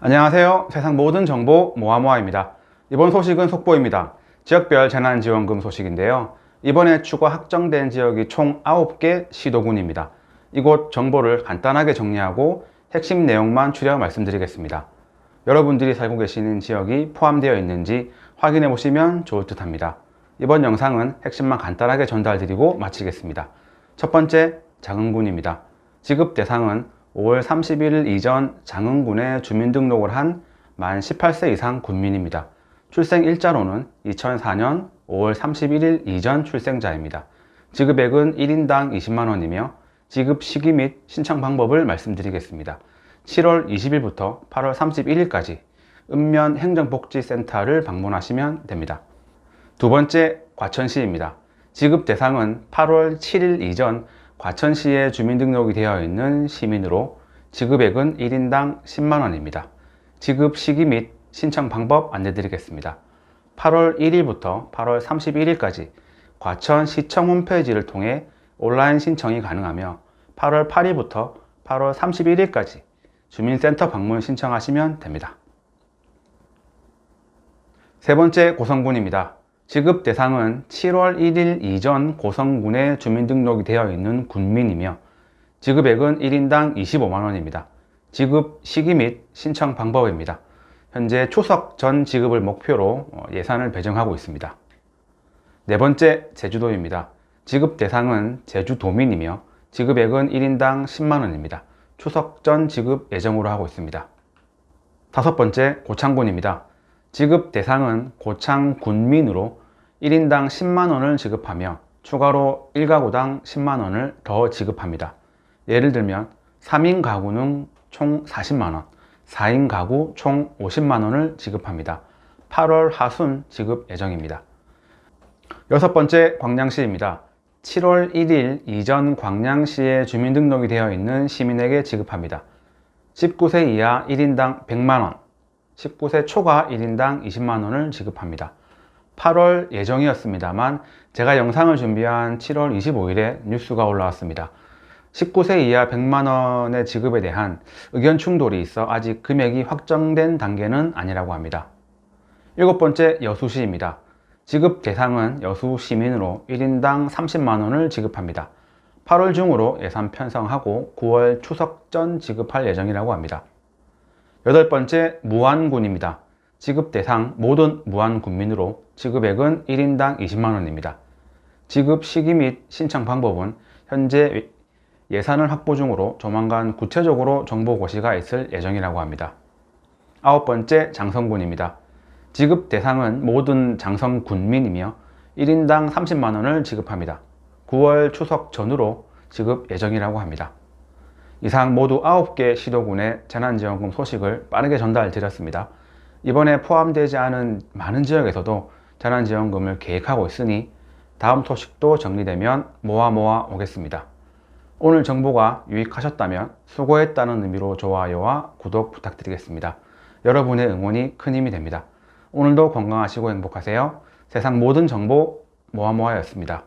안녕하세요. 세상 모든 정보 모아모아입니다. 이번 소식은 속보입니다. 지역별 재난지원금 소식인데요. 이번에 추가 확정된 지역이 총 9개 시도군입니다. 이곳 정보를 간단하게 정리하고 핵심 내용만 추려 말씀드리겠습니다. 여러분들이 살고 계시는 지역이 포함되어 있는지 확인해 보시면 좋을 듯 합니다. 이번 영상은 핵심만 간단하게 전달드리고 마치겠습니다. 첫 번째, 장흥군입니다. 지급 대상은 5월 31일 이전 장흥군에 주민등록을 한 만 18세 이상 군민입니다. 출생 일자로는 2004년 5월 31일 이전 출생자입니다. 지급액은 1인당 20만원이며 지급 시기 및 신청 방법을 말씀드리겠습니다. 7월 20일부터 8월 31일까지 읍면 행정복지센터를 방문하시면 됩니다. 두 번째, 과천시입니다. 지급 대상은 8월 7일 이전 과천시에 주민등록이 되어 있는 시민으로 지급액은 1인당 10만원입니다. 지급 시기 및 신청 방법 안내드리겠습니다. 8월 1일부터 8월 31일까지 과천시청 홈페이지를 통해 온라인 신청이 가능하며 8월 8일부터 8월 31일까지 주민센터 방문 신청하시면 됩니다. 세 번째 고성군입니다. 지급 대상은 7월 1일 이전 고성군에 주민등록이 되어 있는 군민이며 지급액은 1인당 25만원입니다. 지급 시기 및 신청 방법입니다. 현재 추석 전 지급을 목표로 어, 예산을 배정하고 있습니다. 네 번째 제주도입니다. 지급 대상은 제주도민이며 지급액은 1인당 10만원입니다. 추석 전 지급 예정으로 하고 있습니다. 다섯 번째 고창군입니다. 지급 대상은 고창 군민으로 1인당 10만원을 지급하며 추가로 1가구당 10만원을 더 지급합니다. 예를 들면 3인 가구는 총 40만원, 4인 가구 총 50만원을 지급합니다. 8월 하순 지급 예정입니다. 여섯 번째 광양시입니다. 7월 1일 이전 광양시에 주민등록이 되어 있는 시민에게 지급합니다. 19세 이하 1인당 100만원, 19세 초과 1인당 20만원을 지급합니다. 8월 예정이었습니다만 제가 영상을 준비한 7월 25일에 뉴스가 올라왔습니다. 19세 이하 100만원의 지급에 대한 의견 충돌이 있어 아직 금액이 확정된 단계는 아니라고 합니다. 일곱 번째 여수시입니다. 지급 대상은 여수 시민으로 1인당 30만원을 지급합니다. 8월 중으로 예산 편성하고 9월 추석 전 지급할 예정이라고 합니다. 여덟 번째 무안군입니다. 지급 대상 모든 무안군민으로 지급액은 1인당 20만원입니다. 지급 시기 및 신청 방법은 현재 예산을 확보 중으로 조만간 구체적으로 정보 고시가 있을 예정이라고 합니다. 아홉 번째 장성군입니다. 지급 대상은 모든 장성 군민이며 1인당 30만원을 지급합니다. 9월 추석 전후로 지급 예정이라고 합니다. 이상 모두 9개 시도군의 재난지원금 소식을 빠르게 전달드렸습니다. 이번에 포함되지 않은 많은 지역에서도 재난지원금을 계획하고 있으니 다음 소식도 정리되면 모아 모아 오겠습니다. 오늘 정보가 유익하셨다면 수고했다는 의미로 좋아요와 구독 부탁드리겠습니다. 여러분의 응원이 큰 힘이 됩니다. 오늘도 건강하시고 행복하세요. 세상 모든 정보 모아모아였습니다.